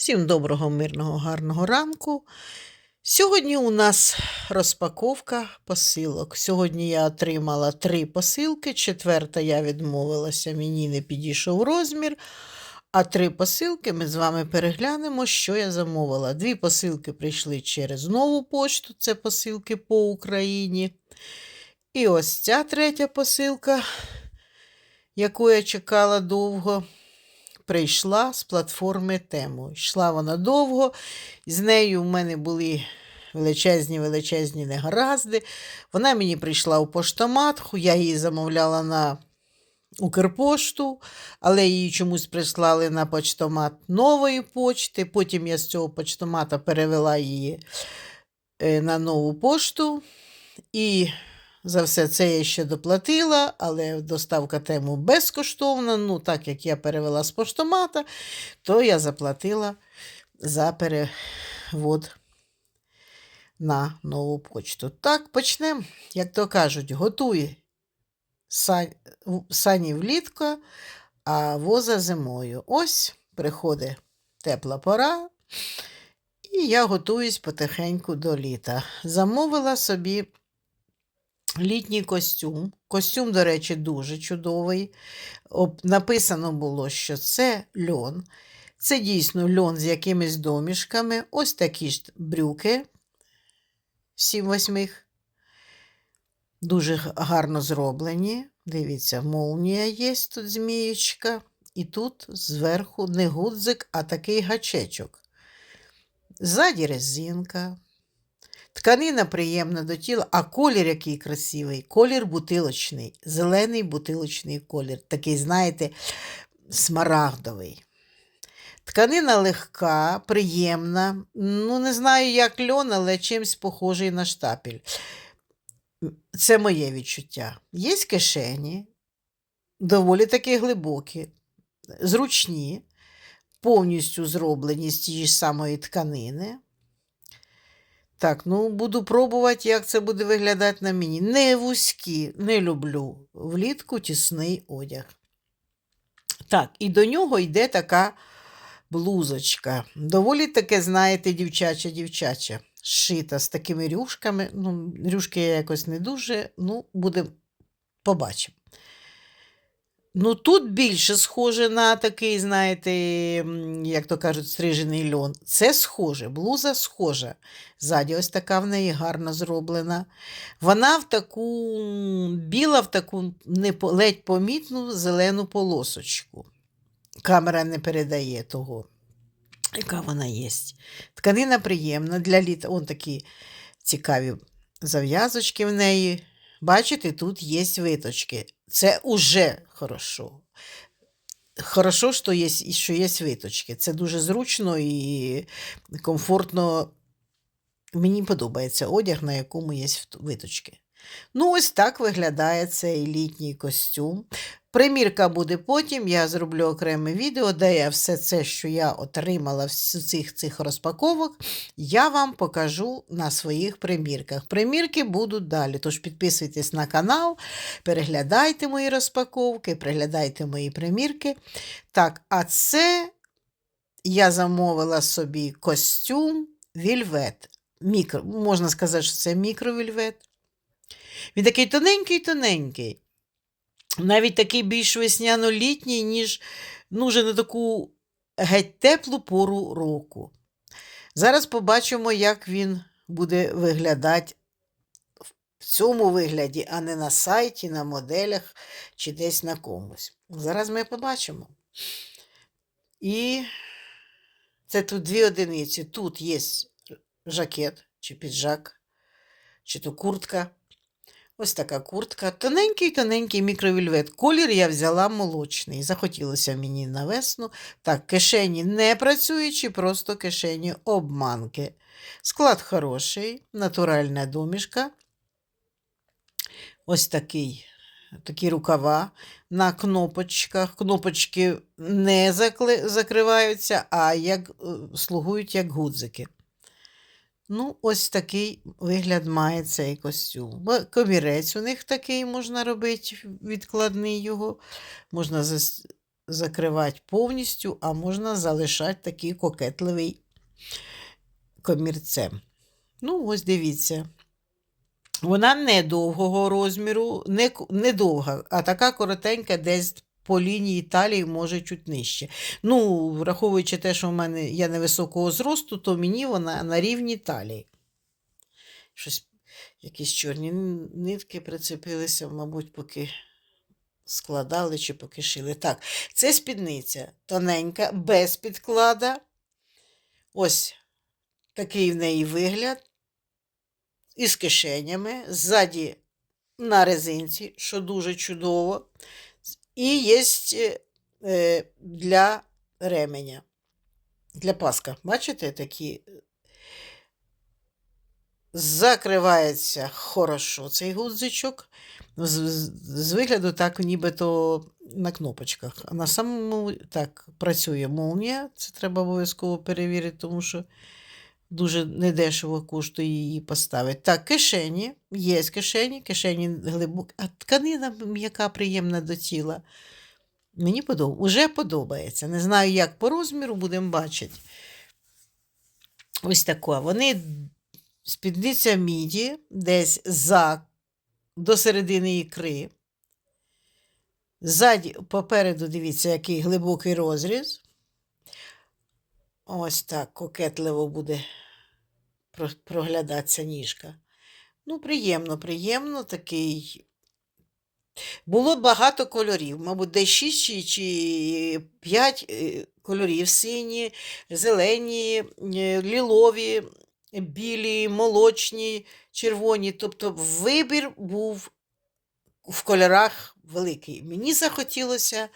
Всім доброго, мирного, гарного ранку. Сьогодні у нас розпаковка посилок. Сьогодні я отримала три посилки. Четверта я відмовилася, мені не підійшов розмір. А три посилки ми з вами переглянемо, що я замовила. Дві посилки прийшли через нову пошту, це посилки по Україні. І ось ця третя посилка, яку я чекала довго прийшла з платформи Тему. Йшла вона довго, з нею в мене були величезні величезні негаразди. Вона мені прийшла у поштомат, я її замовляла на Укрпошту, але її чомусь прислали на почтомат нової почти. Потім я з цього почтомата перевела її е, на нову пошту. І за все це я ще доплатила, але доставка тему безкоштовна. Ну, так як я перевела з поштомата, то я заплатила за перевод на нову почту. Так, почнемо, як то кажуть, готуй сані влітку, а воза зимою. Ось приходить тепла пора. І я готуюсь потихеньку до літа. Замовила собі літній костюм. Костюм, до речі, дуже чудовий. Написано було, що це льон. Це дійсно льон з якимись домішками. Ось такі ж брюки 7-8. Дуже гарно зроблені. Дивіться, молнія є тут змієчка. І тут зверху не гудзик, а такий гачечок. Ззаді резинка. Тканина приємна до тіла, а колір який красивий. Колір бутилочний, зелений бутилочний колір. Такий, знаєте, смарагдовий. Тканина легка, приємна. Ну, не знаю, як льон, але чимсь похожий на штапель. Це моє відчуття. Є кишені, доволі таки глибокі, зручні, повністю зроблені з тієї ж самої тканини. Так, ну буду пробувати, як це буде виглядати на мені. Не вузькі, не люблю влітку тісний одяг. Так, і до нього йде така блузочка. Доволі таке, знаєте, дівчача-дівчача. Шита з такими рюшками. Ну, рюшки я якось не дуже, ну, буде, побачимо. Ну, тут більше схоже на такий, знаєте, як то кажуть, стрижений льон. Це схоже, блуза схожа. Ззаді ось така в неї гарно зроблена. Вона в таку біла, в таку ледь помітну зелену полосочку. Камера не передає того, яка вона є. Тканина приємна для літа. Вон такі цікаві зав'язочки в неї. Бачите, тут є виточки. Це уже хорошо. Хорошо, що є, що є виточки. Це дуже зручно і комфортно. Мені подобається одяг, на якому є виточки. Ну, ось так виглядає цей літній костюм. Примірка буде потім. Я зроблю окреме відео, де я все це, що я отримала з цих цих розпаковок, я вам покажу на своїх примірках. Примірки будуть далі. Тож підписуйтесь на канал, переглядайте мої розпаковки, переглядайте мої примірки. Так, а це я замовила собі костюм вільвет. Мікро, можна сказати, що це мікровільвет. Він такий тоненький-тоненький. Навіть такий більш весняно-літній, ніж ну, вже на таку геть теплу пору року. Зараз побачимо, як він буде виглядати в цьому вигляді, а не на сайті, на моделях чи десь на комусь. Зараз ми побачимо. І це тут дві одиниці. Тут є жакет чи піджак, чи то куртка. Ось така куртка. Тоненький-тоненький мікровільвет. Колір я взяла молочний. Захотілося мені на весну. Так, кишені не працюючі, просто кишені обманки. Склад хороший, натуральна домішка. Ось такий, такі рукава на кнопочках. Кнопочки не закли- закриваються, а як, е, слугують як гудзики. Ну, ось такий вигляд має цей костюм. Комірець у них такий можна робити, відкладний його. Можна зас- закривати повністю, а можна залишати такий кокетливий комірцем. Ну, ось дивіться. Вона не довгого розміру, не, не довга, а така коротенька, десь по лінії талії, може, чуть нижче. Ну, враховуючи те, що в мене я невисокого зросту, то мені вона на рівні талії. Щось, якісь чорні нитки прицепилися, мабуть, поки складали чи поки шили. Так, це спідниця тоненька, без підклада. Ось такий в неї вигляд. Із кишенями, ззаді на резинці, що дуже чудово. І є е, для ременя, для паска. Бачите, такі закривається хорошо цей гудзичок. З вигляду так нібито на кнопочках. А на самому так працює молнія. Це треба обов'язково перевірити, тому що дуже недешево коштує її поставити. Так, кишені. Є кишені, кишені глибокі, а тканина м'яка приємна до тіла. Мені подоб... Уже подобається. Не знаю, як по розміру, будемо бачити. Ось така. Вони спідниця міді, десь за до середини ікри. Ззаді, попереду, дивіться, який глибокий розріз. Ось так кокетливо буде проглядатися ніжка. Ну, приємно, приємно такий. Було багато кольорів, мабуть, десь 6 чи, чи 5 кольорів: сині, зелені, е, лілові, білі, молочні, червоні. Тобто вибір був в кольорах великий. Мені захотілося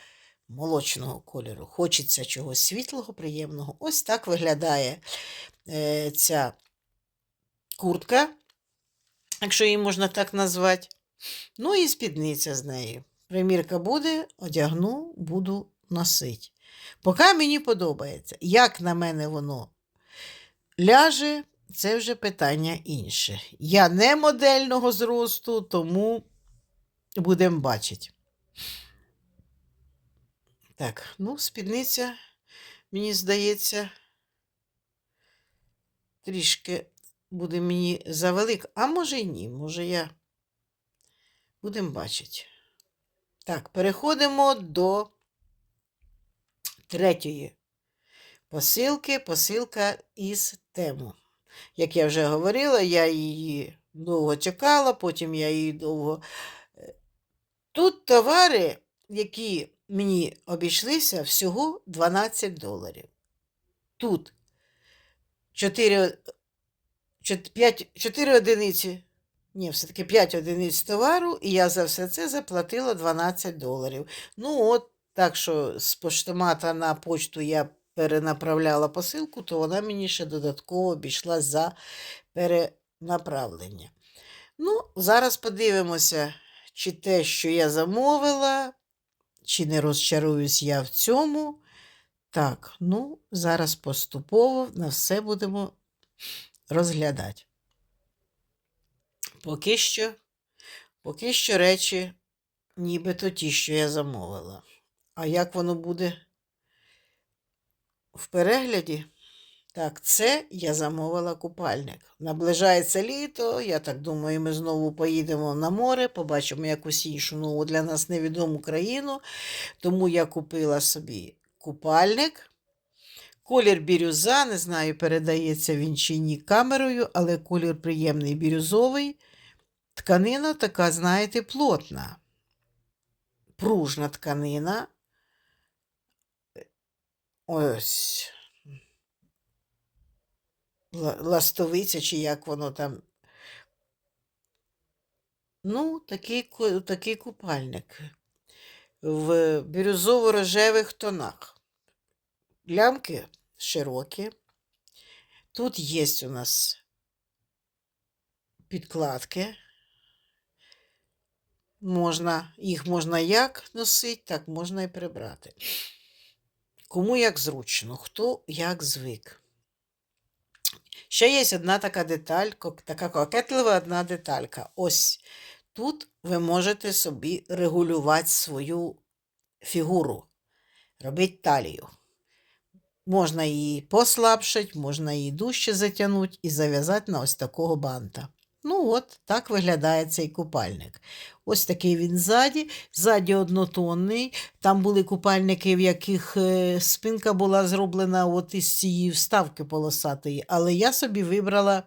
молочного кольору. Хочеться чогось світлого, приємного. Ось так виглядає е, ця куртка, якщо її можна так назвати. Ну і спідниця з нею. Примірка буде, одягну, буду носити. Поки мені подобається, як на мене воно ляже, це вже питання інше. Я не модельного зросту, тому будемо бачити. Так, ну, спідниця, мені здається, трішки буде мені завелика. А може й ні, може я. Будемо бачити. Так, переходимо до третьої посилки. Посилка із тему. Як я вже говорила, я її довго чекала, потім я її довго. е, Тут товари, які мені обійшлися, всього 12 доларів. Тут 4, 5, 4 одиниці ні, все-таки 5 одиниць товару, і я за все це заплатила 12 доларів. Ну, от, так що з поштомата на почту я перенаправляла посилку, то вона мені ще додатково обійшла за перенаправлення. Ну, зараз подивимося, чи те, що я замовила, чи не розчаруюсь я в цьому. Так, ну, зараз поступово на все будемо розглядати. Поки що, поки що речі, нібито ті, що я замовила. А як воно буде в перегляді? Так, це я замовила купальник. Наближається літо, я так думаю, ми знову поїдемо на море, побачимо якусь іншу нову для нас невідому країну. Тому я купила собі купальник. Колір бірюза, не знаю, передається він чи ні камерою, але колір приємний бірюзовий. Тканина така, знаєте, плотна. Пружна тканина. Ось. Ла- Ластовиця, чи як воно там. Ну, такий, такий купальник в бірюзово-рожевих тонах. Лямки широкі. Тут є у нас підкладки. Можна, їх можна як носити, так можна і прибрати. Кому як зручно, хто як звик. Ще є одна така деталь, така кокетлива одна деталька. Ось тут ви можете собі регулювати свою фігуру. робити талію. Можна її послабшити, можна її дужче затягнути і зав'язати на ось такого банта. Ну от, так виглядає цей купальник. Ось такий він ззаді, ззаді однотонний. Там були купальники, в яких е, спинка була зроблена от із цієї вставки полосатої, але я собі вибрала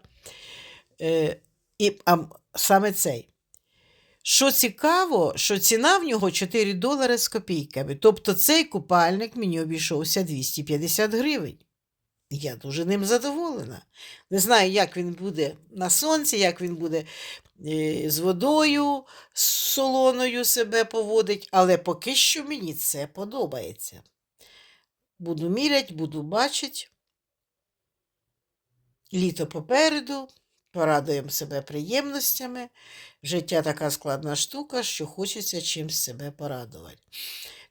е, і, а, саме цей. Що цікаво, що ціна в нього 4 долари з копійками. Тобто цей купальник мені обійшовся 250 гривень. Я дуже ним задоволена. Не знаю, як він буде на сонці, як він буде е, з водою, з солоною себе поводить, але поки що мені це подобається. Буду міряти, буду бачити. Літо попереду, порадуємо себе приємностями. Життя така складна штука, що хочеться чимсь себе порадувати.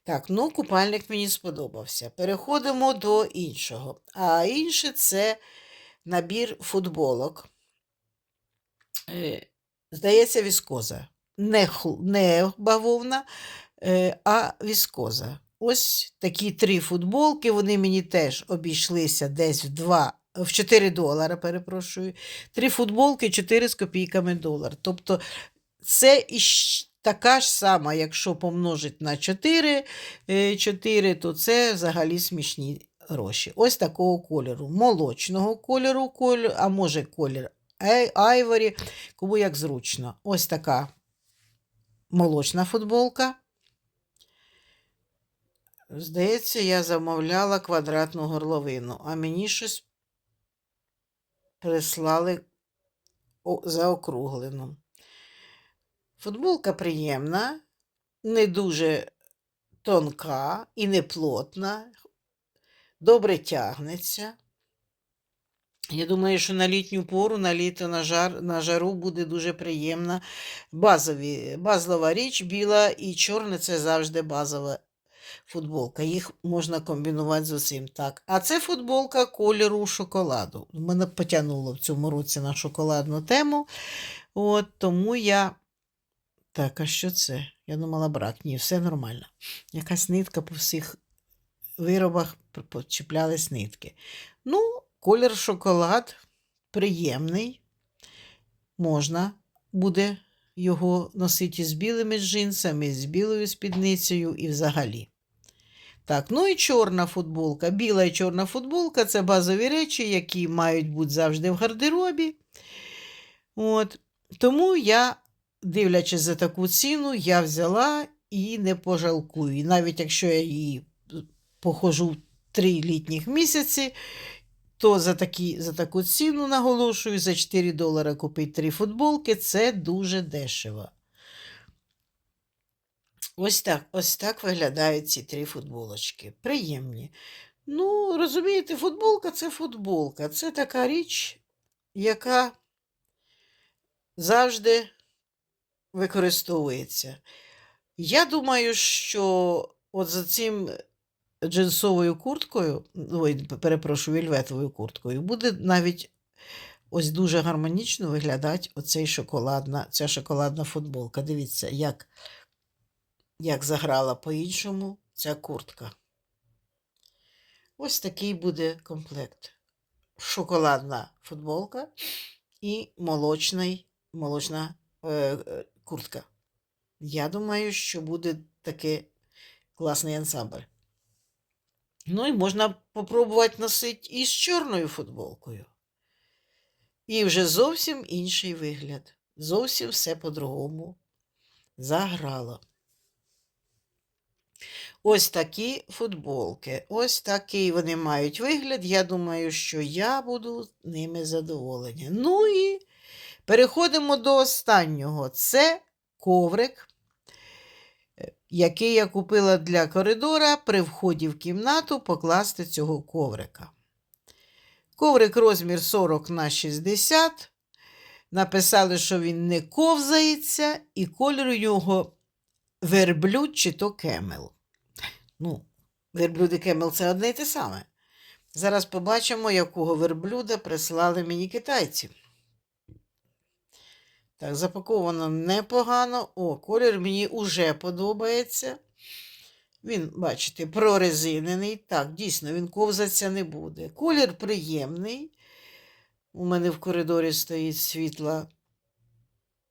Так, ну, купальник мені сподобався. Переходимо до іншого. А інше це набір футболок. Е, Здається, віскоза. Не, не бавовна, е, а віскоза. Ось такі три футболки. Вони мені теж обійшлися десь в 2, в 4 долара, перепрошую. Три футболки, 4 з копійками долар. Тобто це така ж сама, якщо помножить на 4, е, 4, то це взагалі смішні гроші. Ось такого кольору. Молочного кольору, кольору а може колір айворі, кому як зручно. Ось така молочна футболка. Здається, я замовляла квадратну горловину, а мені щось прислали заокруглену. Футболка приємна, не дуже тонка і не плотна, добре тягнеться. Я думаю, що на літню пору, на літо, на, жар, на жару буде дуже приємна. Базові, базова річ, біла і чорна це завжди базова футболка. Їх можна комбінувати з усім. Так. А це футболка кольору шоколаду. Мене потягнуло в цьому році на шоколадну тему. От, тому я. Так, а що це? Я думала, брак. Ні, все нормально. Якась нитка по всіх виробах почіплялись нитки. Ну, колір шоколад приємний. Можна буде його носити з білими джинсами, з білою спідницею і взагалі. Так, ну і чорна футболка. Біла і чорна футболка це базові речі, які мають бути завжди в гардеробі. От. Тому я, дивлячись за таку ціну, я взяла і не пожалкую. І навіть якщо я її похожу три літніх місяці, то за, такі, за таку ціну наголошую, за 4 долари купити три футболки це дуже дешево. Ось так, ось так виглядають ці три футболочки. Приємні. Ну, розумієте, футболка це футболка. Це така річ, яка завжди використовується. Я думаю, що от за цим джинсовою курткою, ой, перепрошую, вельветовою курткою, буде навіть ось дуже гармонічно виглядати оцей шоколадна, ця шоколадна футболка. Дивіться, як, як заграла по-іншому ця куртка. Ось такий буде комплект. Шоколадна футболка і молочний, молочна е, е, куртка. Я думаю, що буде такий класний ансамбль. Ну і можна попробувати носити і з чорною футболкою. І вже зовсім інший вигляд. Зовсім все по-другому заграло. Ось такі футболки. Ось такий вони мають вигляд. Я думаю, що я буду ними задоволена. Ну і переходимо до останнього. Це коврик, який я купила для коридора при вході в кімнату покласти цього коврика. Коврик розмір 40 на 60. Написали, що він не ковзається, і кольор у нього верблюд чи то кемел. Ну, верблюд і кемел це одне й те саме. Зараз побачимо, якого верблюда прислали мені китайці. Так, запаковано непогано. О, колір мені уже подобається. Він, бачите, прорезинений. Так, дійсно, він ковзатися не буде. Колір приємний. У мене в коридорі стоїть світла,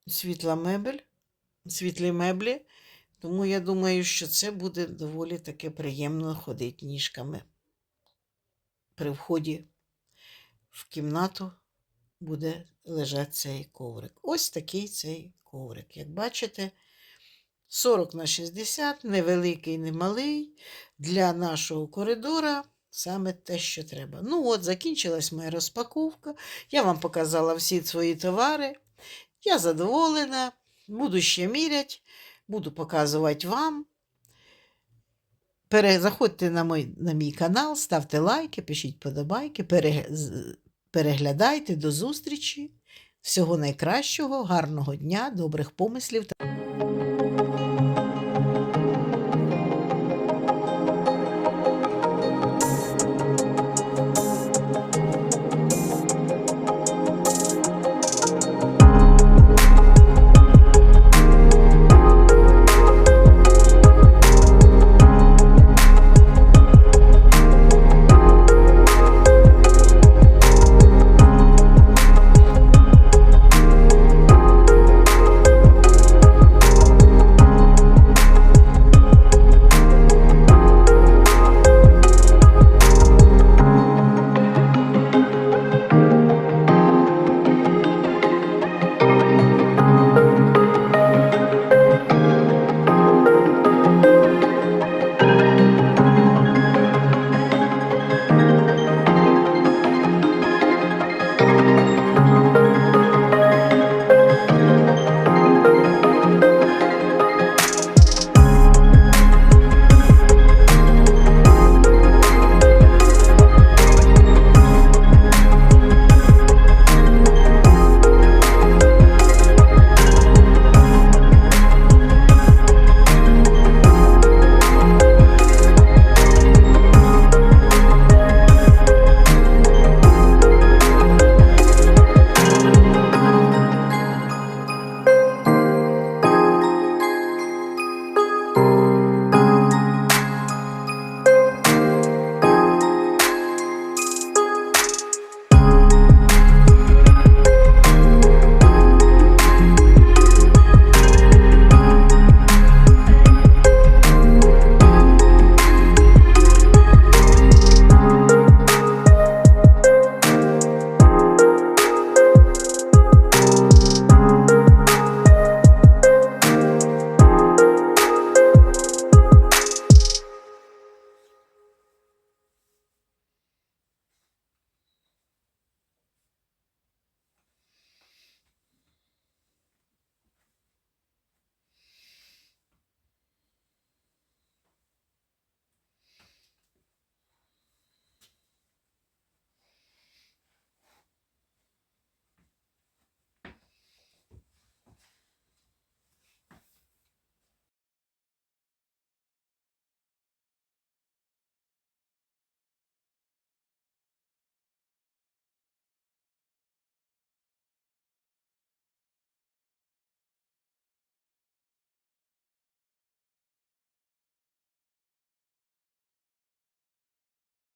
світла мебель, світлі меблі. Тому я думаю, що це буде доволі таке приємно ходити ніжками. При вході в кімнату буде лежати цей коврик. Ось такий цей коврик. Як бачите, 40 на 60, невеликий, не малий. Для нашого коридора саме те, що треба. Ну от, закінчилась моя розпаковка. Я вам показала всі свої товари. Я задоволена, буду ще міряти, буду показувати вам. Заходьте на мій, на мій канал, ставте лайки, пишіть подобайки, пере... переглядайте. До зустрічі. Всього найкращого, гарного дня, добрих помислів. та